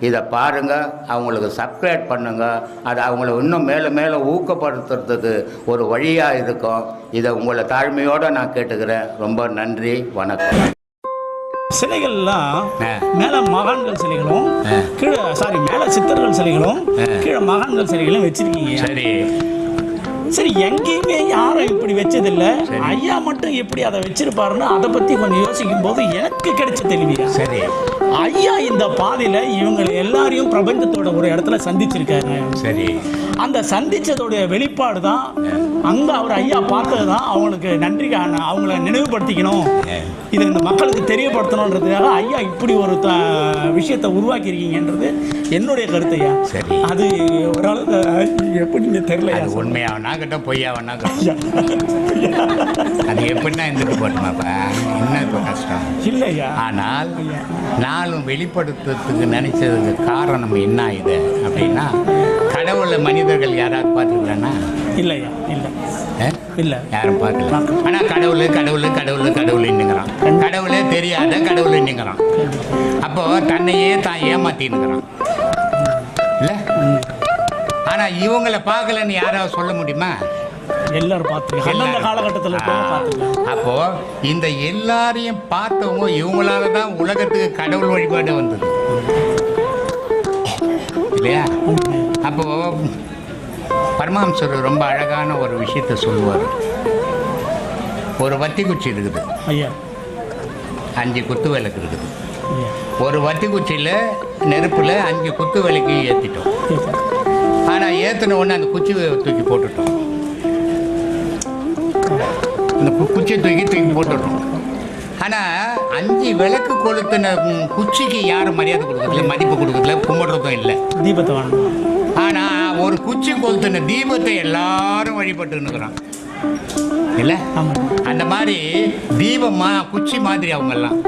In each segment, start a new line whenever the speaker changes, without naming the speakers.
இதை பாருங்க அவங்களுக்கு சப்ஸ்கிரைப் பண்ணுங்க. அது அவங்கள இன்னும் மேலே மேலே ஊக்கப்படுத்துறதுக்கு ஒரு வழியாக இருக்கும். இதை உங்களை தாழ்மையோடு நான் கேட்டுக்கிறேன். ரொம்ப நன்றி வணக்கம்.
சிலைகள்லாம். மேல மகான்கள் சிலைகளும். கீழே சாரி மேல சித்தர்கள் சிலைகளும். கீழே மகான்கள் சிலைகளும் வச்சிருக்கீங்க.
சரி.
சரி எங்கேயுமே யாரும் இப்படி வச்சதில்ல. ஐயா மட்டும் எப்படி அதை வச்சிருப்பாருன்னு அதை பத்தி கொஞ்சம் யோசிக்கும் போது எனக்கு கிடைச்ச தெளிவியா
சரி.
ஐயா இந்த பாதையில இவங்க எல்லாரையும் பிரபஞ்சத்தோட ஒரு இடத்துல சந்திச்சிருக்காரு.
சரி.
அந்த சந்திச்சதோடைய வெளிப்பாடு தான் அங்க அவர் ஐயா பார்த்தது தான் அவங்களுக்கு நன்றி அவங்கள நினைவுபடுத்திக்கணும். இதை இந்த மக்களுக்கு தெரியப்படுத்தணுன்றதுக்காக ஐயா இப்படி ஒரு த விஷயத்தை உருவாக்கியிருக்கீங்கன்றது என்னுடைய கருத்து ஐயா.
சரி.
அது ஓரளவுக்கு எப்படின்னு தெரியல
அது உண்மையாவனா கிட்ட பொய்யாவனா அது எப்படின்னா இருந்துட்டு போட்டுமாப்பா இப்போ கஷ்டம்.
இல்லையா?
ஆனால் நாளும் வெளிப்படுத்துறதுக்கு நினைச்சதுக்கு காரணம் என்ன இது அப்படின்னா கடவுளை மனிதர்கள் யாராவது பார்த்துக்கிறானா
இல்லையா? இல்லை? இல்லை.
யாரும் பார்க்கல. ஆனால் கடவுள் கடவுள் கடவுள் கடவுள்னுங்கிறான் கடவுளே தெரியாத கடவுள்னுங்கிறான் அப்போ தன்னையே தான் ஏமாத்தின்னுக்கிறான் இல்லை? ஆனால் இவங்களை பார்க்கலன்னு யாராவது சொல்ல முடியுமா?
எல்லாரும் பார்த்துருக்கேன் அந்தந்த காலகட்டத்தில் பார்த்துருக்கேன்
அப்போ இந்த எல்லாரையும் பார்த்தவங்க இவங்களால தான் உலகத்துக்கு கடவுள் வழிபாடு வந்தது. இல்லையா? அப்போ பரமஹம்சர் ரொம்ப அழகான ஒரு விஷயத்தை சொல்லுவார். ஒரு வத்தி குச்சி இருக்குது.
ஐயா.
அஞ்சு குத்து விளக்கு இருக்குது. ஒரு வத்தி குச்சியில் நெருப்பில் அஞ்சு குத்து விளக்கு ஏற்றிட்டோம் ஆனால் ஏற்றின உடனே அந்த குச்சியை தூக்கி போட்டுட்டோம். குச்சியை தூக்கி தூக்கி போட்டுட்டோம் ஆனால் அஞ்சு விளக்கு கொளுத்தின ம், குச்சிக்கு யாரும் மரியாதை கொடுக்கறதில்ல மதிப்பு கொடுக்கறதில்ல கும்பிடுறதும் இல்லை.
தீபத்தை
ஆனால் ஒரு குச்சி கொளுத்தின தீபத்தை எல்லாரும் வழிபட்டுன்னுக்குறான் இல்லை?
ஆமாம்
அந்த மாதிரி தீபமா குச்சி மாதிரி அவங்கெல்லாம்.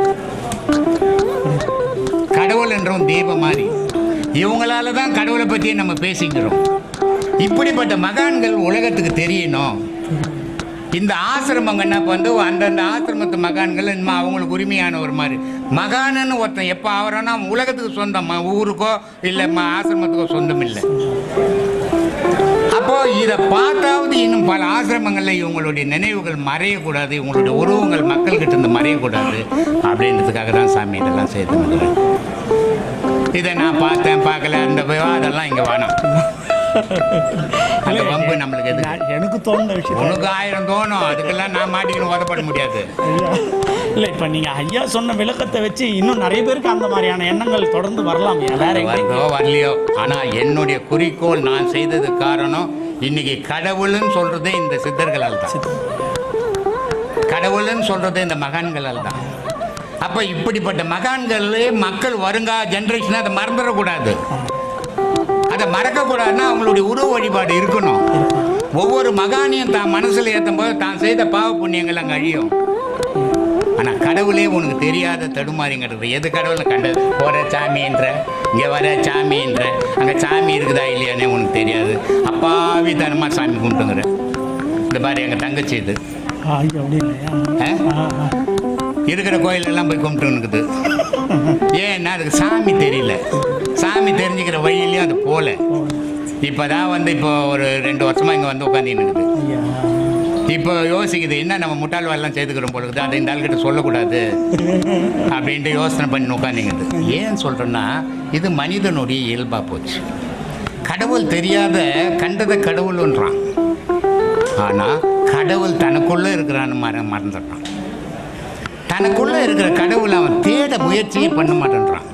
கடவுள் என்றும் தீபம் மாதிரி. இவங்களால தான் கடவுளை பற்றி நம்ம பேசிக்கிறோம். இப்படிப்பட்ட மகான்கள் உலகத்துக்கு தெரியணும். இந்த ஆசிரமங்கன்னா இப்போ வந்து அந்தந்த ஆசிரமத்து மகான்கள் இனிமே அவங்களுக்கு உரிமையான ஒரு மாதிரி. மகானன்னு ஒருத்தன் எப்போ ஆகிறான்னா உலகத்துக்கு சொந்தம்? ஊருக்கோ இல்லை ம- ஆசிரமத்துக்கோ சொந்தம் இல்லை. அப்போ இதை பார்த்தாவது இன்னும் பல ஆசிரமங்களில் இவங்களுடைய நினைவுகள் மறையக்கூடாது இவங்களுடைய உருவங்கள் மக்கள்கிட்ட இருந்து மறையக்கூடாது அப்படின்றதுக்காக தான் சாமி இதெல்லாம் செய்து இதை நான் பார்த்தேன் பார்க்கல அந்த விவாதம்லாம் இங்கே வேணாம். அந்த வம்பு நம்மளுக்கு எது
எனக்கு தோணுன விஷயம்
உனக்கு ஆயிரம் தோணும். அதுக்கெல்லாம் நான் மாட்டிக்கணும் உதப்பட முடியாது.
இல்லை இப்போ நீங்கள் ஐயா சொன்ன விளக்கத்தை வச்சு இன்னும் நிறைய பேருக்கு அந்த மாதிரியான எண்ணங்கள் தொடர்ந்து வரலாம். வேற
வருதோ வரலையோ. ஆனால் என்னுடைய குறிக்கோள் நான் செய்தது காரணம் இன்னைக்கு கடவுள்னு சொல்றதே இந்த சித்தர்களால் தான். கடவுள்னு சொல்றதே இந்த மகான்களால் தான். அப்போ இப்படிப்பட்ட மகான்கள் மக்கள் வருங்கா ஜென்ரேஷன் அதை மறந்துடக்கூடாது. அதை மறக்கக்கூடாதுன்னா அவங்களுடைய உருவ வழிபாடு இருக்கணும். ஒவ்வொரு மகானையும் தான் மனசில் ஏற்றும் போது தான் செய்த பாவ புண்ணியங்கள் அங்கே அழியும். ஆனால் கடவுளே உனக்கு தெரியாத தடுமாறிங்கிறது. எது கடவுளை கண்டது? போகிற சாமின்ற இங்கே வர சாமின்ற அங்கே சாமி இருக்குதா இல்லையானே உனக்கு தெரியாது. அப்பாவி தனமாக சாமி கும்பிட்டுங்கிற. இந்த மாதிரி எங்கள் தங்கச்சி இது. இருக்கிற கோயிலெல்லாம் போய் கும்பிட்டுருக்குது ஏன்னா அதுக்கு சாமி தெரியல. சாமி தெரிஞ்சுக்கிற வழியிலையும் அது போகல இப்போ தான் வந்து இப்போ ஒரு ரெண்டு வருஷமாக இங்கே வந்து உட்காந்துன்னு இருக்குது. இப்போ யோசிக்குது என்ன நம்ம முட்டாள் வேலைலாம் செய்துக்கிறோம் போல இருக்குது அதை இந்த ஆள்கிட்ட சொல்லக்கூடாது அப்படின்ட்டு யோசனை பண்ணி உட்காந்துங்குது ஏன் சொல்கிறேன்னா இது மனிதனுடைய இயல்பாக போச்சு. கடவுள் தெரியாத கண்டதை கடவுள்ன்றான். ஆனால் கடவுள் தனக்குள்ளே இருக்கிறான்னு மற மறந்துடுறான். தனக்குள்ளே இருக்கிற கடவுளை அவன் தேட முயற்சியே பண்ண மாட்டேன்றான்.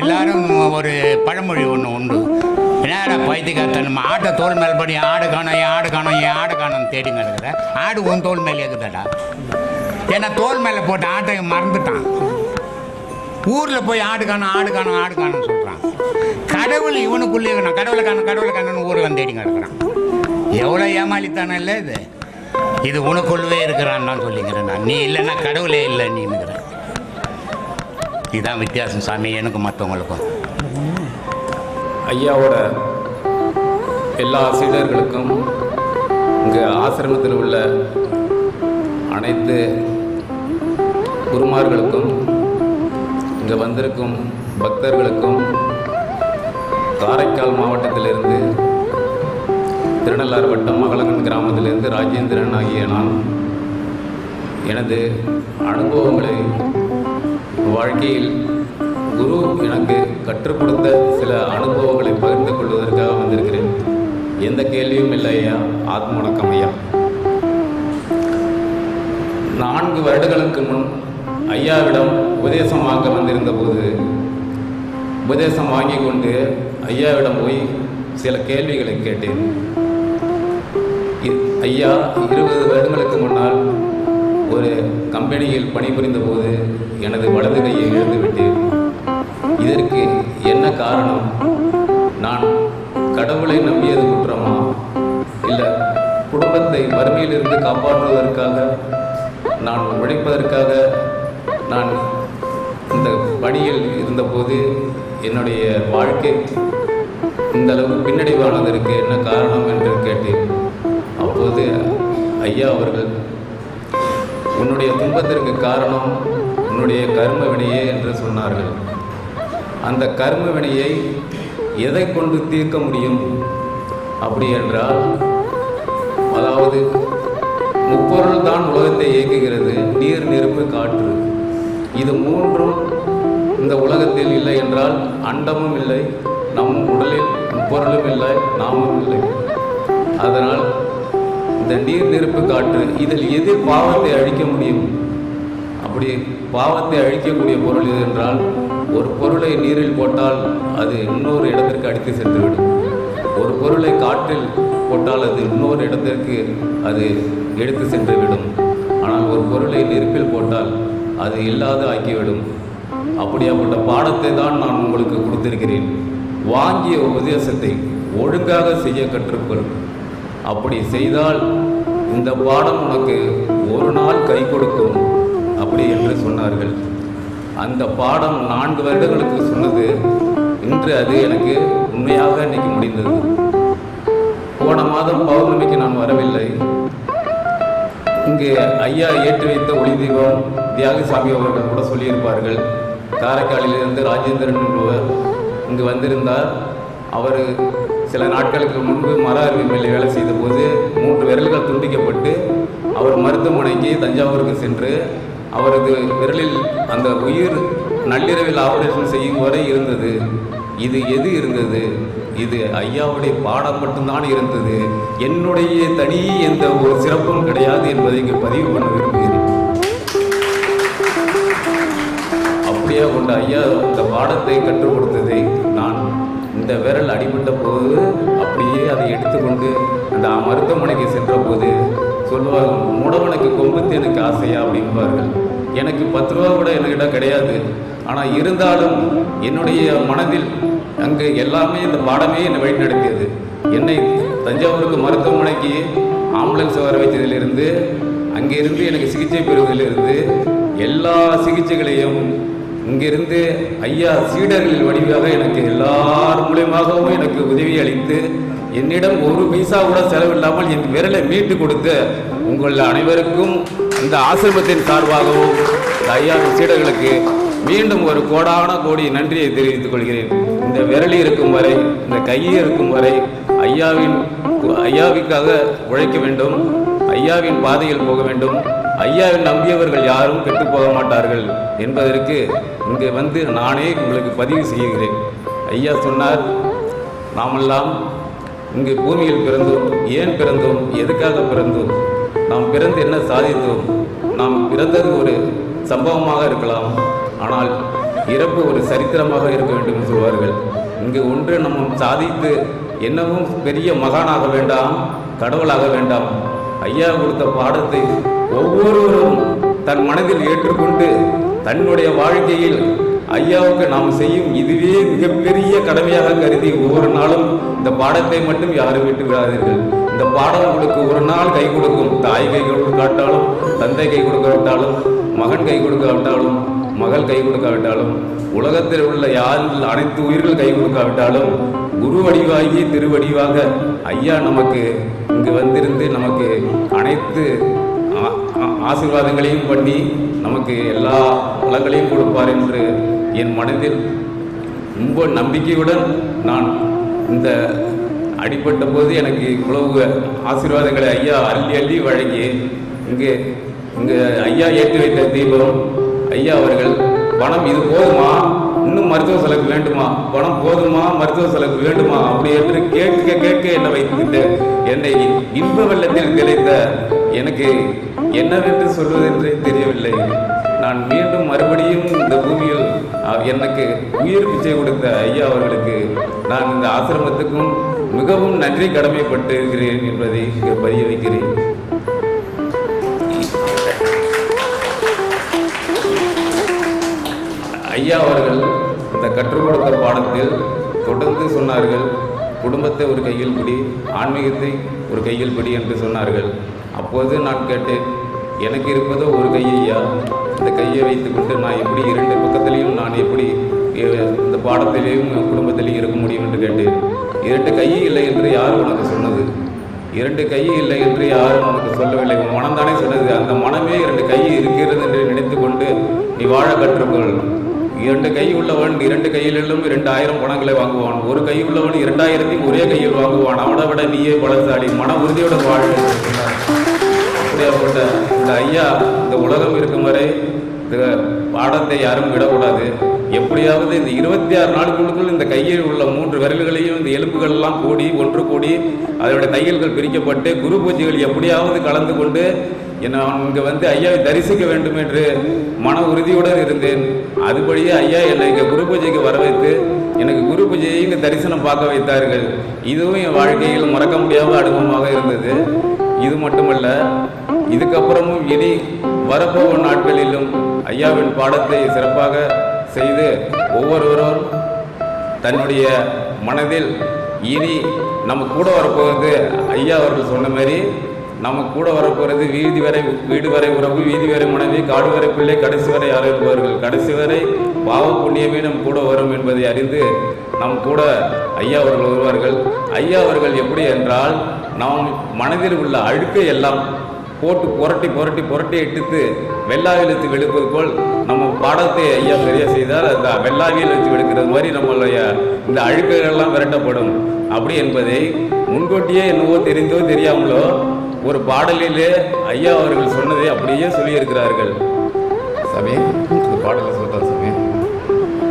எல்லாரும் ஒரு பழமொழி ஒன்று உண்டு. என்னடா பைத்தியக்காரத்த நம்ம ஆட்டை தோல் மேல் படி ஆடு காணும் என் ஆடு காணும் என் ஆடு காணும் தேடி கிடக்குற ஆடு உன் தோல் மேலே இருக்குதாடா ஏன்னா தோல் மேலே போட்ட ஆட்டை மறந்துட்டான். ஊரில் போய் ஆடு காணும் ஆடு காணும் ஆடு காணும்னு சொல்கிறான் கடவுள் இவனுக்குள்ளே இருக்கணும் கடவுளை காணும் கடவுளை காணும்னு ஊரில் வந்து தேடி கிடக்குறான் எவ்வளோ ஏமாளித்தானே இல்லை இது. இது உனக்குள்ளவே இருக்கிறான்னு தான் சொல்லிக்கிறேன் நான். நீ இல்லைன்னா கடவுளே இல்லை நீங்கிறேன் இதுதான் வித்தியாசம் சாமி. எனக்கும் மற்றவங்களுக்கும்
ஐயாவோட எல்லா சீடர்களுக்கும் இங்கே ஆசிரமத்தில் உள்ள அனைத்து குருமார்களுக்கும் இங்கே வந்திருக்கும் பக்தர்களுக்கும் காரைக்கால் மாவட்டத்திலிருந்து திருநள்ளாறு வட்டம் மகளங்கன் கிராமத்திலிருந்து ராஜேந்திரன் ஆகிய நான் எனது அனுபவங்களை வாழ்க்கையில் குரு எனக்கு கற்றுக் கொடுத்த சில அனுபவங்களை பகிர்ந்து கொள்வதற்காக வந்திருக்கிறேன். எந்த கேள்வியும் இல்லை ஐயா. ஆத்ம ஐயா. நான்கு வருடங்களுக்கு முன் ஐயாவிடம் உபதேசம் வாங்க வந்திருந்த போது உபதேசம் வாங்கி கொண்டு ஐயாவிடம் போய் சில கேள்விகளை கேட்டேன். இ- ஐயா இருபது வருடங்களுக்கு முன்னால் ஒரு கம்பெனியில் பணிபுரிந்த போது எனது வலது கையை இழந்துவிட்டேன் இதற்கு என்ன காரணம்? நான் கடவுளை நம்பியது குற்றமா? இல்லை குடும்பத்தை வறுமையிலிருந்து காப்பாற்றுவதற்காக நான் உழைப்பதற்காக நான் இந்த பணியில் இருந்தபோது என்னுடைய வாழ்க்கை இந்த அளவு பின்னடைவானதற்கு என்ன காரணம் என்று கேட்டேன். அப்போது ஐயா அவர்கள் உன்னுடைய துன்பத்திற்கு காரணம் உன்னுடைய கர்ம வினையே என்று சொன்னார்கள். அந்த கர்ம வினையை எதை கொண்டு தீர்க்க முடியும்? அப்படி என்றால் அதாவது முப்பொருள் தான் உலகத்தை இயக்குகிறது நீர் நெருப்பு காற்று. இது மூன்றும் இந்த உலகத்தில் இல்லை என்றால் அண்டமும் இல்லை நம் உடலில் முப்பொருளும் இல்லை நாமும் இல்லை. அதனால் இந்த நீர் நெருப்பு காற்று இதில் எது பாவத்தை அழிக்க முடியும்? அப்படி பாவத்தை அழிக்கக்கூடிய பொருள் எது என்றால் ஒரு பொருளை நீரில் போட்டால் அது இன்னொரு இடத்திற்கு அடித்து சென்றுவிடும் ஒரு பொருளை காற்றில் போட்டால் அது இன்னொரு இடத்திற்கு அது எடுத்து சென்றுவிடும். ஆனால் ஒரு பொருளை நெருப்பில் போட்டால் அது இல்லாத ஆக்கிவிடும். அப்படியாப்பட்ட பாடத்தை தான் நான் உங்களுக்கு கொடுத்திருக்கிறேன். வாங்கிய உபதேசத்தை ஒழுங்காக செய்ய கற்றுக்கொள். அப்படி செய்தால் இந்த பாடம் உனக்கு ஒரு நாள் கை கொடுக்கும். அப்படி என்று சொன்னார்கள். அந்த பாடம் நான்கு வருடங்களுக்கு சொன்னது. இன்று அது எனக்கு உண்மையாக இன்னைக்கு முடிந்தது. போன மாதம் பௌர்ணமிக்கு நான் வரவில்லை. இங்கு ஐயா ஏற்றி வைத்த ஒளி தீபம் தியாகசாமி அவர்கள் கூட சொல்லியிருப்பார்கள். காரைக்காலிலிருந்து ராஜேந்திரன் என்பவர் இங்கு வந்திருந்தார். அவர் சில நாட்களுக்கு முன்பு மர அருவி வேலை செய்த போது மூன்று விரல்கள் துண்டிக்கப்பட்டு அவர் மருத்துவமனைக்கு தஞ்சாவூருக்கு சென்று அவரது விரலில் அந்த உயிர் நள்ளிரவில் ஆபரேஷன் செய்யும் வரை இருந்தது. இது எது இருந்தது? இது ஐயாவுடைய பாடம் மட்டும்தான் இருந்தது. என்னுடைய தனி எந்த ஒரு சிறப்பும் கிடையாது என்பதை இங்கு பதிவு பண்ண விரும்புகிறேன். அப்படியே கொண்ட ஐயா இந்த பாடத்தை கற்றுக் கொடுத்தது. இந்த விரல் அடிபட்ட போது அப்படியே அதை எடுத்துக்கொண்டு அந்த மருத்துவமனைக்கு சென்ற போது சொல்லுவாங்க முடவனுக்கு கொம்புத்து எனக்கு ஆசையா? அப்படிம்பார்கள் எனக்கு பத்து ரூபா கூட என்கிட்ட கிடையாது. ஆனால் இருந்தாலும் என்னுடைய மனதில் அங்கு எல்லாமே இந்த பாடமே என்னை வழிநடத்தியது. என்னை தஞ்சாவூருக்கு மருத்துவமனைக்கு ஆம்புலன்ஸ் வர வைத்ததிலிருந்து அங்கிருந்து எனக்கு சிகிச்சை பெறுவதிலிருந்து எல்லா சிகிச்சைகளையும் இங்கிருந்து ஐயா சீடர்களின் வடிவாக எனக்கு எல்லார் மூலியமாகவும் எனக்கு உதவி அளித்து என்னிடம் ஒரு பைசா கூட செலவில்லாமல் என் விரலை மீட்டு கொடுத்த உங்கள் அனைவருக்கும் இந்த ஆசிரமத்தின் சார்பாகவும் இந்த ஐயாவின் சீடர்களுக்கு மீண்டும் ஒரு கோடான கோடி நன்றியை தெரிவித்துக் கொள்கிறேன். இந்த விரலி இருக்கும் வரை இந்த கையில் இருக்கும் வரை ஐயாவின் ஐயாவிற்காக உழைக்க வேண்டும். ஐயாவின் பாதையில் போக வேண்டும். ஐயாவை நம்பியவர்கள் யாரும் கெட்டு போக மாட்டார்கள் என்பதற்கு இங்கே வந்து நானே உங்களுக்கு பதிவு செய்கிறேன். ஐயா சொன்னார் நாமெல்லாம் இங்கு பூமியில் பிறந்தோம் ஏன் பிறந்தோம் எதுக்காக பிறந்தோம்? நாம் பிறந்து என்ன சாதித்தோம்? நாம் பிறந்தது ஒரு சம்பவமாக இருக்கலாம் ஆனால் இறப்பு ஒரு சரித்திரமாக இருக்க வேண்டும் என்று சொல்வார்கள். இங்கு ஒன்று நம்ம சாதித்து என்னவும் பெரிய மகானாக வேண்டாம் கடவுளாக வேண்டாம் ஐயா கொடுத்த பாடத்தை ஒவ்வொருவரும் தன் மனதில் ஏற்றுக்கொண்டு தன்னுடைய வாழ்க்கையில் ஐயாவுக்கு நாம் செய்யும் இதுவே மிகப்பெரிய கடமையாக கருதி ஒவ்வொரு நாளும் இந்த பாடத்தை மட்டும் யாரும் விட்டு விடாதீர்கள் இந்த பாடம் உங்களுக்கு ஒரு நாள் கை கொடுக்கும். தாய் கை கொடுக்காட்டாலும் தந்தை கை கொடுக்காவிட்டாலும் மகன் கை கொடுக்காவிட்டாலும் மகள் கை கொடுக்காவிட்டாலும் உலகத்தில் உள்ள யாரில் அனைத்து உயிர்கள் கை கொடுக்காவிட்டாலும் குரு வடிவாகி திருவடிவாக ஐயா நமக்கு இங்கு வந்திருந்து நமக்கு அனைத்து ஆசீர்வாதங்களையும் பண்ணி நமக்கு எல்லா பலங்களையும் கொடுப்பார் என்று என் மனதில் ரொம்ப நம்பிக்கையுடன் நான் இந்த அடிப்பட்ட போது எனக்கு இவ்வளவு ஆசீர்வாதங்களை ஐயா அள்ளி அள்ளி வழங்கி இங்கே இங்கே ஐயா ஏற்றி வைத்த தீபம் ஐயா அவர்கள் பணம் இது போதுமா? இன்னும் மருத்துவ செலவு வேண்டுமா? பணம் போதுமா? மருத்துவ செலவுக்கு வேண்டுமா? அப்படி என்று கேட்க கேட்க என்னை வைத்துட்டு என்னை இன்ப வெள்ளத்தில் கிடைத்த எனக்கு என்னவென்று சொல்வதென்றே தெரியவில்லை. நான் மீண்டும் மறுபடியும் இந்த பூமியில் எனக்கு உயிர் பிச்சை கொடுத்த ஐயா அவர்களுக்கு நான் இந்த ஆசிரமத்துக்கும் மிகவும் நன்றி கடமைப்பட்டு இருக்கிறேன் என்பதை இங்கே பதிய வைக்கிறேன் ஐயா அவர்கள் இந்த கற்றுக் கொடுத்த பாடத்தில் தொடர்ந்து சொன்னார்கள் குடும்பத்தை ஒரு கையில் பிடி ஆன்மீகத்தை ஒரு கையில் பிடி என்று சொன்னார்கள். அப்போது நான் கேட்டேன் எனக்கு இருப்பதோ ஒரு கை இந்த கையை வைத்துக்கொண்டு நான் எப்படி இரண்டு பக்கத்திலையும் நான் எப்படி இந்த பாடத்திலேயும் குடும்பத்திலையும் இருக்க முடியும்? என்று கேட்டேன். இரண்டு கை இல்லை என்று யார் உனக்கு சொன்னது? இரண்டு கை இல்லை என்று யாரும் உனக்கு சொல்லவில்லை. உன் மனம்தானே சொன்னது. அந்த மனமே இரண்டு கை இருக்கிறது என்று நினைத்து கொண்டு நீ வாழ கற்றுக்கொள். இரண்டு கை உள்ளவன் இரண்டு கையிலும் இரண்டு ஆயிரம் பணங்களை வாங்குவான். ஒரு கை உள்ளவன் இரண்டாயிரத்தையும் ஒரே கையில் வாங்குவான். அவனை விட நீயே பலசாலி. மன உறுதியோட வாழ்வு அப்படியாப்பட்ட இந்த ஐயா இந்த உலகம் இருக்கும் வரை பாடத்தை யாரும் விடக்கூடாது. எப்படியாவது இந்த இருபத்தி ஆறு நாட்களுக்குள் இந்த கையில் உள்ள மூன்று விரல்களையும் இந்த எலும்புகள்லாம் கூடி ஒன்று கூடி அதனுடைய தையல்கள் பிரிக்கப்பட்டு குரு பூஜைகள் எப்படியாவது கலந்து கொண்டு என்ன இங்கே வந்து ஐயாவை தரிசிக்க வேண்டும் என்று மன உறுதியுடன் இருந்தேன். அதுபடியே ஐயா என்னை இங்கே குரு பூஜைக்கு வர வைத்து எனக்கு குரு பூஜையை இங்கே தரிசனம் பார்க்க வைத்தார்கள். இதுவும் என் வாழ்க்கையில் மறக்க முடியாத அனுபவமாக இருந்தது. இது மட்டுமல்ல இதுக்கப்புறமும் இனி வரப்போகும் நாட்களிலும் ஐயாவின் பாடத்தை சிறப்பாக செய்து ஒவ்வொருவரும் தன்னுடைய மனதில் இனி நம்ம கூட வரப்போகிறது ஐயா அவர்கள் சொன்ன மாதிரி நம்ம கூட வரப்போகிறது வீதி வரை வீடு வரை உறவு வீதி வரை மனைவி காடு வரை பிள்ளை கடைசி வரை யார் கடைசி வரை பாவ புண்ணியமே நம் கூட வரும் என்பதை அறிந்து நம் கூட ஐயா அவர்கள் வருவார்கள். ஐயா அவர்கள் எப்படி என்றால் நாம் மனதில் உள்ள அழுக்கை எல்லாம் போட்டு புரட்டி புரட்டி புரட்டி எடுத்து வெள்ளாவில் இழுத்து வெளுப்பது போல் நம்ம பாடத்தை ஐயா சரியாக செய்தால் அந்த வெள்ளாவியில் வச்சு வெளுக்கிறது மாதிரி நம்மளுடைய இந்த அழுக்குகள்லாம் விரட்டப்படும். அப்படி என்பதை முன்கூட்டியே என்னவோ தெரிந்தோ தெரியாமலோ ஒரு பாடலிலே ஐயா அவர்கள் சொன்னதை அப்படியே சொல்லியிருக்கிறார்கள். சாமி பாடலை சொல்கிறார் சாமி.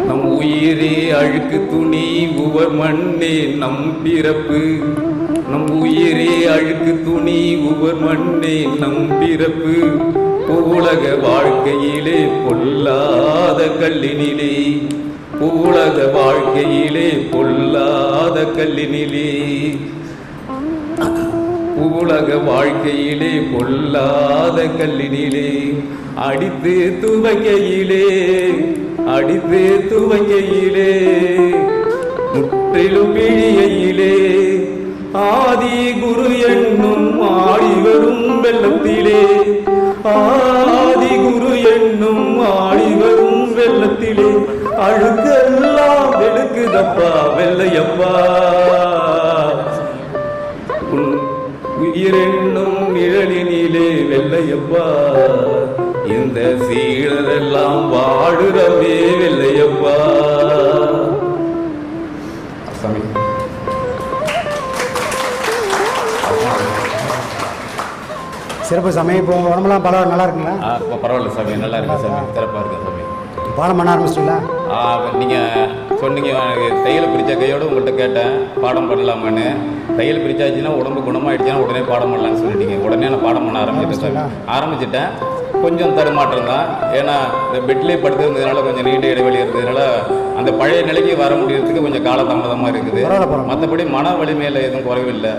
நம் உயிரே அழுக்கு துணி உவர் மண்ணே நம் பிறப்பு. நம் உயிரே அழுக்கு துணி உவர் மண்ணே நம் பிறப்பு பூலக வாழ்க்கையிலே பொல்லாத கல்லினிலே. பூலக வாழ்க்கையிலே பொல்லாத கல்லினிலே. உலக வாழ்க்கையிலே பொல்லாத கல்லினிலே. அடித்து துவங்கையிலே அடித்து துவங்கையிலே முற்றிலும் இழியையிலே ஆதி குரு என்னும் ஆடி வரும் வெள்ளத்திலே. ஆதி குரு என்னும் ஆடி வரும் வெள்ளத்திலே. அழுக்கெல்லாம் வெளுக்குதப்பா வெள்ளையப்பா. உயிரென்னும் நிழலினிலே வெள்ளையப்பா. இந்த சீழரெல்லாம் வாழுறவே வெள்ளையப்பா.
சிறப்பு சமயம் இப்போ உடம்புலாம் பல நல்லா இருக்குங்களா
ஆ இப்போ பரவாயில்ல சாமி நல்லா இருக்கு சாமி சிறப்பாக இருக்கு சாமி.
பாடம் பண்ண ஆரம்பிச்சிட்டீங்களா?
ஆ நீங்கள் சொன்னீங்க எனக்கு தையல் பிரித்த கையோடு உங்கள்கிட்ட கேட்டேன் பாடம் பண்ணலாமான்னு. தையல் பிரிச்சாச்சுன்னா உடம்பு குணமாயிடுச்சுன்னா உடனே பாடம் பண்ணலாம்னு சொல்லிட்டீங்க. உடனே நான் பாடம் பண்ண ஆரம்பிச்சிட்டேன் சார். ஆரம்பிச்சிட்டேன். கொஞ்சம் தடுமாற்றம் தான். ஏன்னா இந்த பெட்லேயே படுத்திருந்ததுனால கொஞ்சம் நீண்ட இடைவெளி இருந்ததுனால அந்த பழைய நிலைக்கு வர முடியறதுக்கு கொஞ்சம் காலதாமதமாக இருக்குது.
பரவாயில்ல, பரவாயில்ல.
மற்றபடி மன வலிமையில் எதுவும் குறைவில்லை.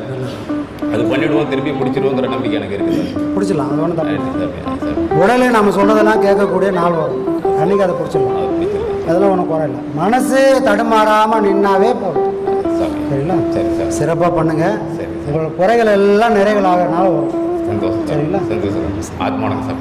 அது பண்ணிவிடுவோம் திருப்பி பிடிச்சிடுவோங்கிற நம்பிக்கை எனக்கு இருக்குது.
பிடிச்சிடலாம் அது ஒன்றும் தப்பு உடலே நம்ம சொன்னதெல்லாம் கேட்கக்கூடிய நாள் வரும். அன்றைக்கி அதை பிடிச்சிடலாம்
அது பிடிச்சிடலாம்
அதெல்லாம் ஒன்றும் குறையில்ல மனசு தடுமாறாமல் நின்னாவே போதும்.
சார்
சரிங்களா?
சரி சார்.
சிறப்பாக பண்ணுங்க.
சரி.
உங்களோட குறைகள் எல்லாம் நிறைகள் ஆகிறனால வரும் சரிங்களா?
சந்தோஷம். ஆத்மானம் சார்